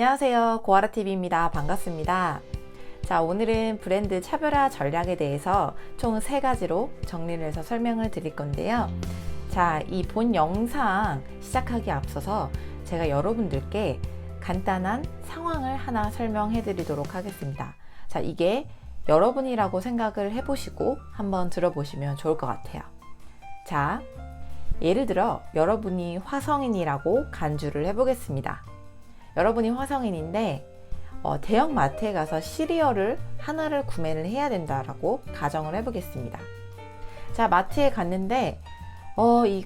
안녕하세요. 고아라TV입니다. 반갑습니다. 자, 오늘은 브랜드 차별화 전략에 대해서 총 세 가지로 정리를 해서 설명을 드릴 건데요. 자, 이 본 영상 시작하기 앞서서 제가 여러분들께 간단한 상황을 하나 설명해 드리도록 하겠습니다. 자, 이게 여러분이라고 생각을 해보시고 한번 들어보시면 좋을 것 같아요. 자, 예를 들어 여러분이 화성인이라고 간주를 해보겠습니다. 여러분이 화성인인데 어, 대형 마트에 가서 시리얼을 하나를 구매를 해야 된다라고 가정을 해보겠습니다. 자, 마트에 갔는데 어, 이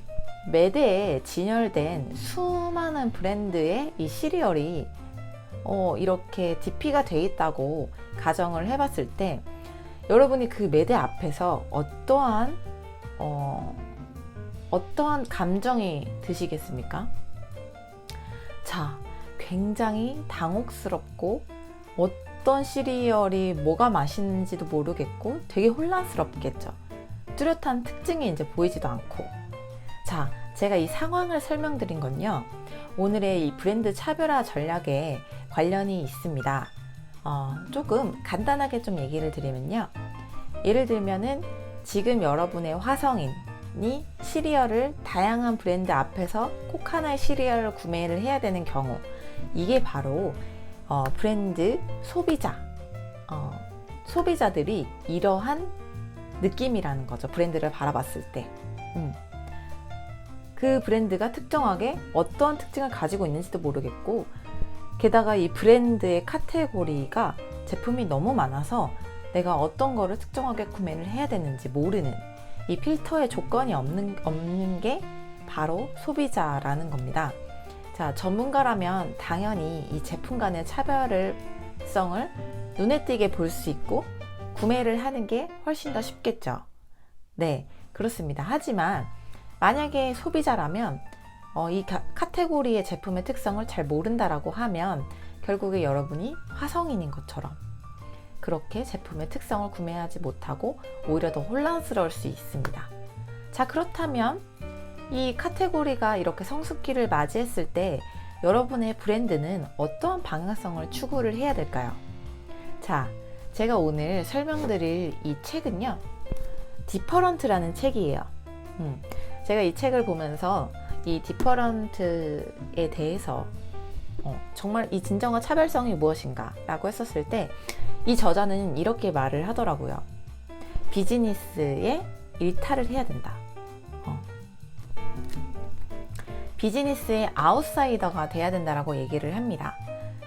매대에 진열된 수많은 브랜드의 이 시리얼이 어, 이렇게 DP가 돼 있다고 가정을 해봤을 때 여러분이 그 매대 앞에서 어떠한 어, 어떠한 감정이 드시겠습니까? 자, 굉장히 당혹스럽고 어떤 시리얼이 뭐가 맛있는지도 모르겠고 되게 혼란스럽겠죠. 뚜렷한 특징이 이제 보이지도 않고. 자, 제가 이 상황을 설명드린 건요. 오늘의 이 브랜드 차별화 전략에 관련이 있습니다. 어, 조금 간단하게 좀 얘기를 드리면요. 예를 들면은 지금 여러분의 화성인이 시리얼을 다양한 브랜드 앞에서 꼭 하나의 시리얼을 구매를 해야 되는 경우 이게 바로 어, 브랜드 소비자 어, 소비자들이 이러한 느낌이라는 거죠. 브랜드를 바라봤을 때. 음. 그 브랜드가 특정하게 어떤 특징을 가지고 있는지도 모르겠고, 게다가 이 브랜드의 카테고리가 제품이 너무 많아서 내가 어떤 거를 특정하게 구매를 해야 되는지 모르는 이 필터의 조건이 없는, 없는 게 바로 소비자라는 겁니다. 자, 전문가라면 당연히 이 제품 간의 차별성을 눈에 띄게 볼 수 있고 구매를 하는 게 훨씬 더 쉽겠죠. 네, 그렇습니다. 하지만 만약에 소비자라면 어, 이 가, 카테고리의 제품의 특성을 잘 모른다라고 하면 결국에 여러분이 화성인인 것처럼 그렇게 제품의 특성을 구매하지 못하고 오히려 더 혼란스러울 수 있습니다. 자, 그렇다면 이 카테고리가 이렇게 성숙기를 맞이했을 때 여러분의 브랜드는 어떠한 방향성을 추구를 해야 될까요? 자, 제가 오늘 설명드릴 이 책은요, 디퍼런트라는 책이에요. 음, 제가 이 책을 보면서 이 디퍼런트에 대해서 어, 정말 이 진정한 차별성이 무엇인가 라고 했었을 때 이 저자는 이렇게 말을 하더라고요. 비즈니스에 일탈을 해야 된다. 비즈니스의 아웃사이더가 돼야 된다라고 얘기를 합니다.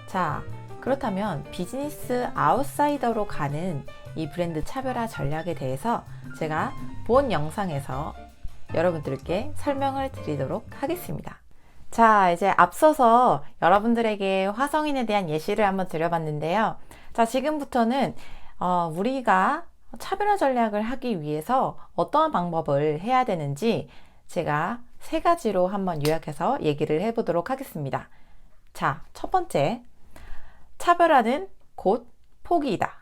자, 그렇다면 비즈니스 아웃사이더로 가는 이 브랜드 차별화 전략에 대해서 제가 본 영상에서 여러분들께 설명을 드리도록 하겠습니다. 자, 이제 앞서서 여러분들에게 화성인에 대한 예시를 한번 드려봤는데요. 자, 지금부터는 어, 우리가 차별화 전략을 하기 위해서 어떠한 방법을 해야 되는지 제가 세 가지로 한번 요약해서 얘기를 해보도록 하겠습니다. 자, 첫 번째. 차별화는 곧 포기이다.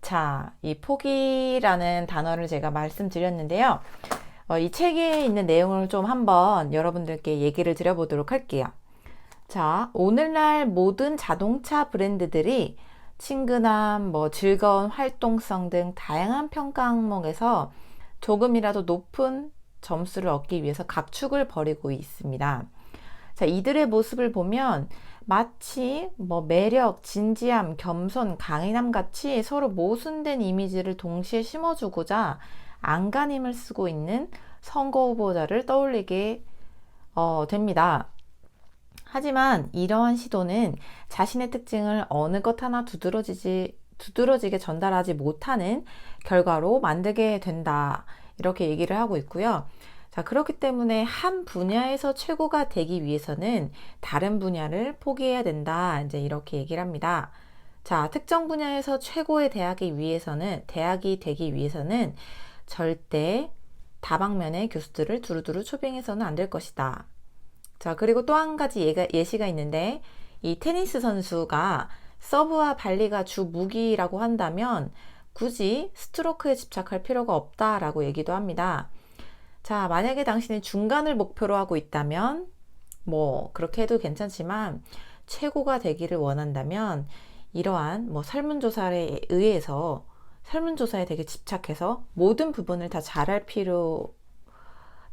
자, 이 포기라는 단어를 제가 말씀드렸는데요. 어, 이 책에 있는 내용을 좀 한번 여러분들께 얘기를 드려보도록 할게요. 자, 오늘날 모든 자동차 브랜드들이 친근함, 뭐 즐거운 활동성 등 다양한 평가 항목에서 조금이라도 높은 점수를 얻기 위해서 각축을 벌이고 있습니다. 자, 이들의 모습을 보면 마치 뭐 매력, 진지함, 겸손, 강인함 같이 서로 모순된 이미지를 동시에 심어주고자 안간힘을 쓰고 있는 선거 후보자를 떠올리게 어, 됩니다. 하지만 이러한 시도는 자신의 특징을 어느 것 하나 두드러지지 두드러지게 전달하지 못하는 결과로 만들게 된다. 이렇게 얘기를 하고 있고요. 자, 그렇기 때문에 한 분야에서 최고가 되기 위해서는 다른 분야를 포기해야 된다. 이제 이렇게 얘기를 합니다. 자, 특정 분야에서 최고의 대학이 위해서는, 대학이 되기 위해서는 절대 다방면의 교수들을 두루두루 초빙해서는 안 될 것이다. 자, 그리고 또 한 가지 예가, 예시가 있는데, 이 테니스 선수가 서브와 발리가 주 무기라고 한다면 굳이 스트로크에 집착할 필요가 없다라고 얘기도 합니다. 자, 만약에 당신이 중간을 목표로 하고 있다면 뭐 그렇게 해도 괜찮지만 최고가 되기를 원한다면 이러한 뭐 설문조사에 의해서 설문조사에 되게 집착해서 모든 부분을 다 잘할 필요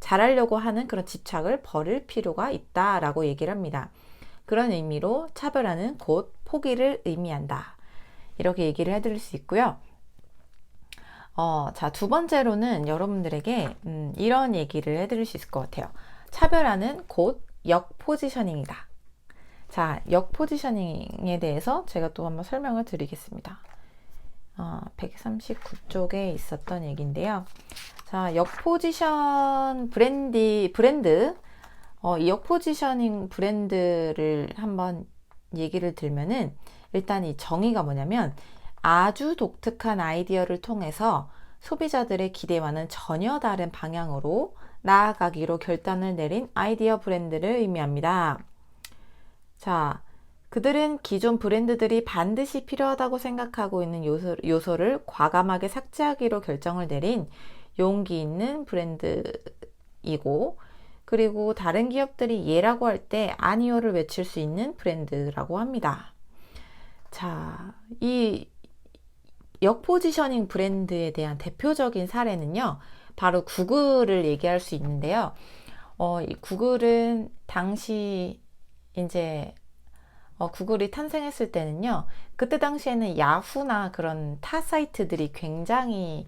잘하려고 하는 그런 집착을 버릴 필요가 있다라고 얘기를 합니다. 그런 의미로 차별화는 곧 포기를 의미한다. 이렇게 얘기를 해드릴 수 있고요. 어, 자, 두 번째로는 여러분들에게 음, 이런 얘기를 해드릴 수 있을 것 같아요. 차별화는 곧 역 포지셔닝이다. 자, 역 포지셔닝에 대해서 제가 또 한번 설명을 드리겠습니다. 어, 139쪽에 있었던 얘기인데요. 자, 역 포지션 브랜디, 브랜드, 어, 이 역 포지셔닝 브랜드를 한번 얘기를 들면은 일단 이 정의가 뭐냐면 아주 독특한 아이디어를 통해서 소비자들의 기대와는 전혀 다른 방향으로 나아가기로 결단을 내린 아이디어 브랜드를 의미합니다. 자, 그들은 기존 브랜드들이 반드시 필요하다고 생각하고 있는 요소, 요소를 과감하게 삭제하기로 결정을 내린 용기 있는 브랜드이고, 그리고 다른 기업들이 예라고 할 때 아니오를 외칠 수 있는 브랜드라고 합니다. 자, 이 역포지셔닝 브랜드에 대한 대표적인 사례는요, 바로 구글을 얘기할 수 있는데요. 어, 이 구글은 당시 이제 어, 구글이 탄생했을 때는요, 그때 당시에는 야후나 그런 타 사이트들이 굉장히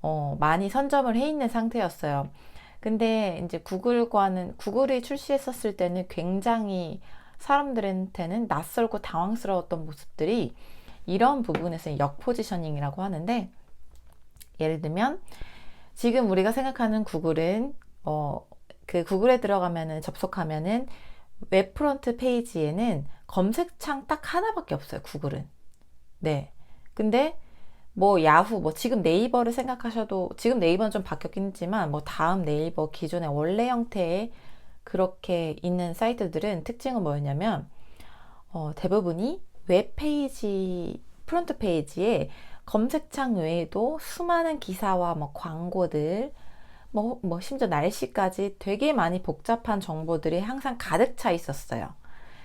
어, 많이 선점을 해 있는 상태였어요. 근데 이제 구글과는 구글이 출시했었을 때는 굉장히 사람들한테는 낯설고 당황스러웠던 모습들이 이런 부분에서 역 포지셔닝이라고 하는데 예를 들면 지금 우리가 생각하는 구글은 어, 그 구글에 들어가면은 접속하면은 웹 프론트 페이지에는 검색창 딱 하나밖에 없어요. 구글은. 네. 근데 뭐 야후, 뭐 지금 네이버를 생각하셔도 지금 네이버는 좀 바뀌었긴 했지만 뭐 다음 네이버 기존의 원래 형태의 그렇게 있는 사이트들은 특징은 뭐였냐면 어, 대부분이 웹 페이지 프론트 페이지에 검색창 외에도 수많은 기사와 뭐 광고들, 뭐, 뭐 심지어 날씨까지 되게 많이 복잡한 정보들이 항상 가득 차 있었어요.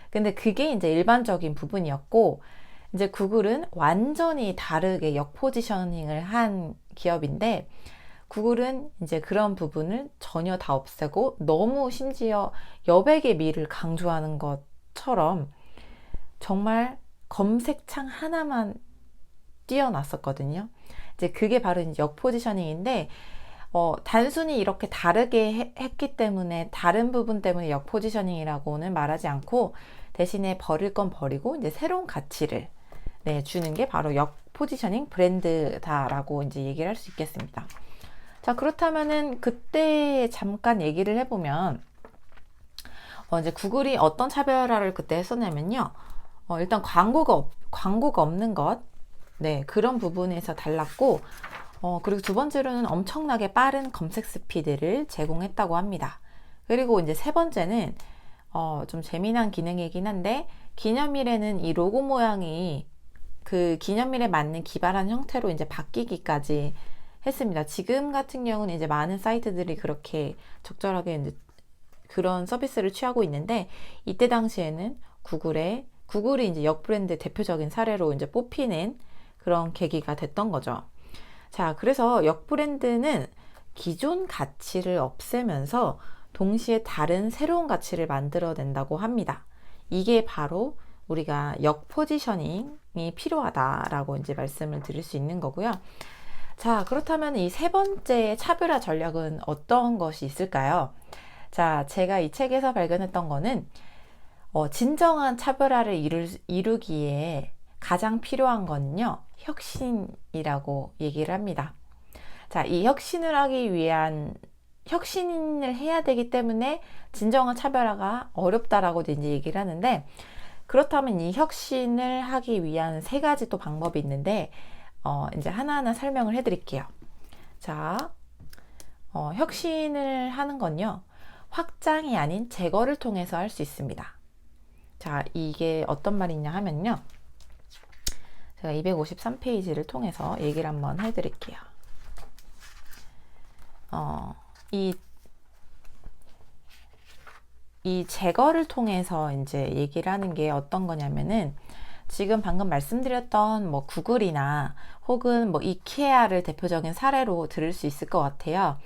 근데 그게 이제 일반적인 부분이었고, 이제 구글은 완전히 다르게 역포지셔닝을 한 기업인데, 구글은 이제 그런 부분을 전혀 다 없애고 너무 심지어 여백의 미를 강조하는 것처럼 정말 검색창 하나만 띄어놨었거든요. 이제 그게 바로 역 포지셔닝인데 어, 단순히 이렇게 다르게 해, 했기 때문에 다른 부분 때문에 역 포지셔닝이라고는 말하지 않고 대신에 버릴 건 버리고 이제 새로운 가치를 네, 주는 게 바로 역 포지셔닝 브랜드다라고 이제 얘기를 할 수 있겠습니다. 자, 그렇다면은 그때 잠깐 얘기를 해보면 어, 이제 구글이 어떤 차별화를 그때 했었냐면요. 어, 일단 광고가 없, 광고가 없는 것, 네, 그런 부분에서 달랐고, 어, 그리고 두 번째로는 엄청나게 빠른 검색 스피드를 제공했다고 합니다. 그리고 이제 세 번째는 어, 좀 재미난 기능이긴 한데 기념일에는 이 로고 모양이 그 기념일에 맞는 기발한 형태로 이제 바뀌기까지 했습니다. 지금 같은 경우는 이제 많은 사이트들이 그렇게 적절하게 이제 그런 서비스를 취하고 있는데 이때 당시에는 구글의 구글이 이제 역 브랜드 대표적인 사례로 이제 뽑히는 그런 계기가 됐던 거죠. 자, 그래서 역 브랜드는 기존 가치를 없애면서 동시에 다른 새로운 가치를 만들어낸다고 합니다. 이게 바로 우리가 역 포지셔닝이 필요하다라고 이제 말씀을 드릴 수 있는 거고요. 자, 그렇다면 이 세 번째 차별화 전략은 어떤 것이 있을까요? 자, 제가 이 책에서 발견했던 거는 어, 진정한 차별화를 이루, 이루기에 가장 필요한 거는요, 혁신이라고 얘기를 합니다. 자, 이 혁신을 하기 위한 혁신을 해야 되기 때문에 진정한 차별화가 어렵다라고 이제 얘기를 하는데 그렇다면 이 혁신을 하기 위한 세 가지 또 방법이 있는데 어, 이제 하나하나 설명을 해드릴게요. 자, 어, 혁신을 하는 건요 확장이 아닌 제거를 통해서 할 수 있습니다. 자, 이게 어떤 말이냐 하면요. 제가 253페이지를 통해서 얘기를 한번 해드릴게요. 어, 이 이 제거를 통해서 이제 얘기를 하는 게 어떤 거냐면은 지금 방금 말씀드렸던 뭐 구글이나 혹은 뭐 이케아를 대표적인 사례로 들을 수 있을 것 같아요.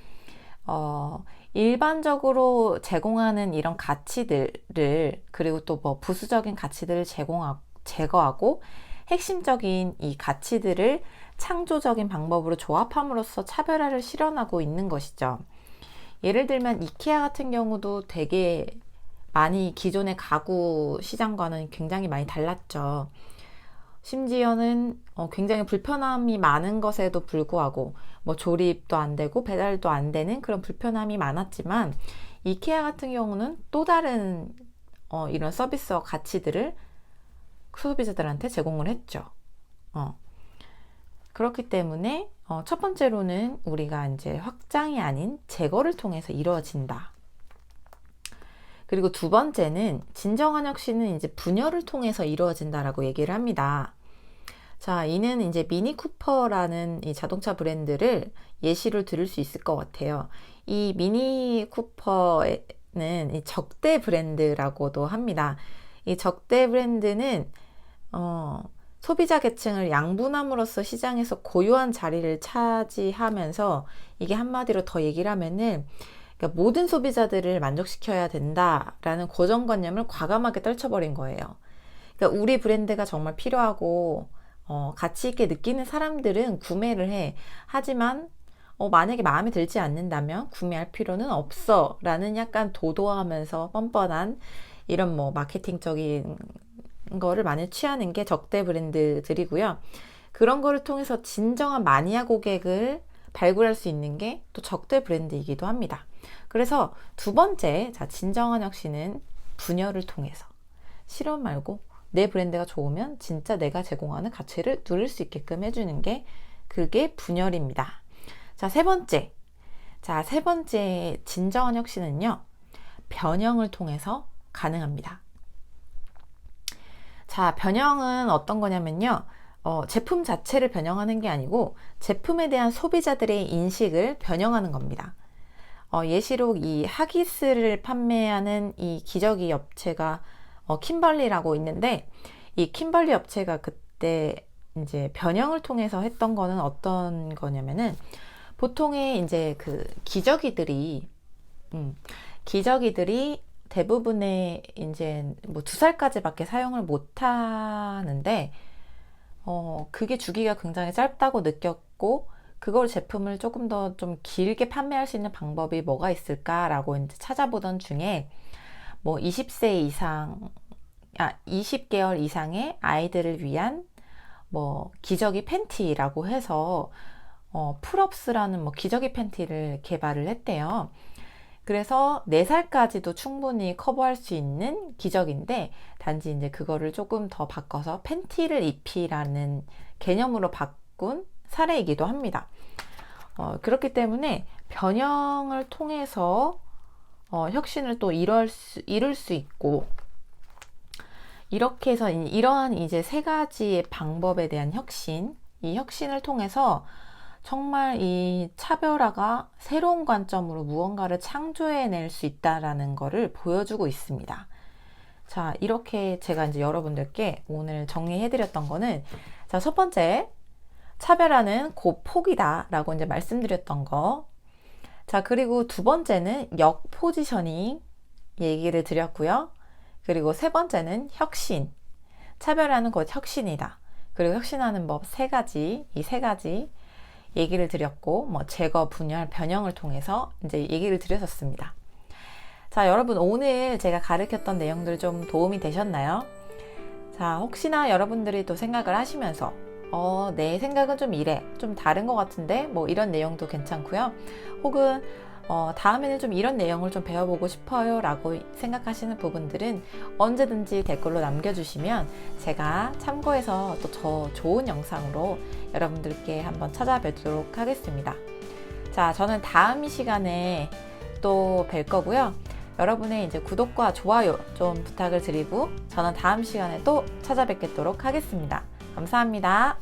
어, 일반적으로 제공하는 이런 가치들을 그리고 또 뭐 부수적인 가치들을 제공하고 제거하고 핵심적인 이 가치들을 창조적인 방법으로 조합함으로써 차별화를 실현하고 있는 것이죠. 예를 들면 이케아 같은 경우도 되게 많이 기존의 가구 시장과는 굉장히 많이 달랐죠. 심지어는 어, 굉장히 불편함이 많은 것에도 불구하고 뭐 조립도 안 되고 배달도 안 되는 그런 불편함이 많았지만 이케아 같은 경우는 또 다른 어, 이런 서비스와 가치들을 소비자들한테 제공을 했죠. 어. 그렇기 때문에 어, 첫 번째로는 우리가 이제 확장이 아닌 제거를 통해서 이루어진다. 그리고 두 번째는 진정한 혁신은 이제 분열을 통해서 이루어진다라고 얘기를 합니다. 자, 이는 이제 미니 쿠퍼라는 이 자동차 브랜드를 예시로 들을 수 있을 것 같아요. 이 미니 쿠퍼는 이 적대 브랜드라고도 합니다. 이 적대 브랜드는 어, 소비자 계층을 양분함으로써 시장에서 고유한 자리를 차지하면서 이게 한마디로 더 얘기를 하면은 그러니까 모든 소비자들을 만족시켜야 된다라는 고정관념을 과감하게 떨쳐버린 거예요. 그러니까 우리 브랜드가 정말 필요하고 어, 가치 있게 느끼는 사람들은 구매를 해. 하지만 어, 만약에 마음에 들지 않는다면 구매할 필요는 없어. 라는 약간 도도하면서 뻔뻔한 이런 뭐 마케팅적인 거를 많이 취하는 게 적대 브랜드들이고요. 그런 거를 통해서 진정한 마니아 고객을 발굴할 수 있는 게 또 적대 브랜드이기도 합니다. 그래서 두 번째, 자, 진정한 혁신은 분열을 통해서 실험 말고 내 브랜드가 좋으면 진짜 내가 제공하는 가치를 누릴 수 있게끔 해주는 게 그게 분열입니다. 자, 세 번째. 자, 세 번째 진정한 혁신은요, 변형을 통해서 가능합니다. 자, 변형은 어떤 거냐면요, 어, 제품 자체를 변형하는 게 아니고 제품에 대한 소비자들의 인식을 변형하는 겁니다. 어, 예시로 이 하기스를 판매하는 이 기저귀 업체가 어, 킴벌리라고 있는데 이 킴벌리 업체가 그때 이제 변형을 통해서 했던 거는 어떤 거냐면은 보통의 이제 그 기저귀들이 음, 기저귀들이 대부분의 이제 뭐 두 살까지밖에 사용을 못 하는데 어 그게 주기가 굉장히 짧다고 느꼈고 그걸 제품을 조금 더 좀 길게 판매할 수 있는 방법이 뭐가 있을까라고 이제 찾아보던 중에 뭐 20세 이상, 아, 20개월 이상의 아이들을 위한 뭐 기저귀 팬티라고 해서 어, 풀업스라는 뭐 기저귀 팬티를 개발을 했대요. 그래서 4살까지도 충분히 커버할 수 있는 기저귀인데 단지 이제 그거를 조금 더 바꿔서 팬티를 입히라는 개념으로 바꾼 사례이기도 합니다. 어, 그렇기 때문에 변형을 통해서 어, 혁신을 또 이룰 수, 이룰 수 있고 이렇게 해서 이러한 이제 세 가지의 방법에 대한 혁신, 이 혁신을 통해서 정말 이 차별화가 새로운 관점으로 무언가를 창조해낼 수 있다라는 것을 보여주고 있습니다. 자, 이렇게 제가 이제 여러분들께 오늘 정리해드렸던 거는 자, 첫 번째, 차별화는 곧 폭이다 라고 이제 말씀드렸던 거. 자, 그리고 두 번째는 역 포지셔닝 얘기를 드렸고요. 그리고 세 번째는 혁신. 차별화는 곧 혁신이다. 그리고 혁신하는 법 세 가지, 이 세 가지 얘기를 드렸고, 뭐 제거, 분열, 변형을 통해서 이제 얘기를 드렸었습니다. 자, 여러분 오늘 제가 가르쳤던 내용들 좀 도움이 되셨나요? 자, 혹시나 여러분들이 또 생각을 하시면서 어, 내 생각은 좀 이래. 좀 다른 것 같은데? 뭐 이런 내용도 괜찮고요. 혹은 어, 다음에는 좀 이런 내용을 좀 배워보고 싶어요 라고 생각하시는 부분들은 언제든지 댓글로 남겨주시면 제가 참고해서 또더 좋은 영상으로 여러분들께 한번 찾아뵙도록 하겠습니다. 자, 저는 다음 시간에 또 뵐 거고요. 여러분의 이제 구독과 좋아요 좀 부탁을 드리고 저는 다음 시간에 또 찾아뵙도록 하겠습니다. 감사합니다.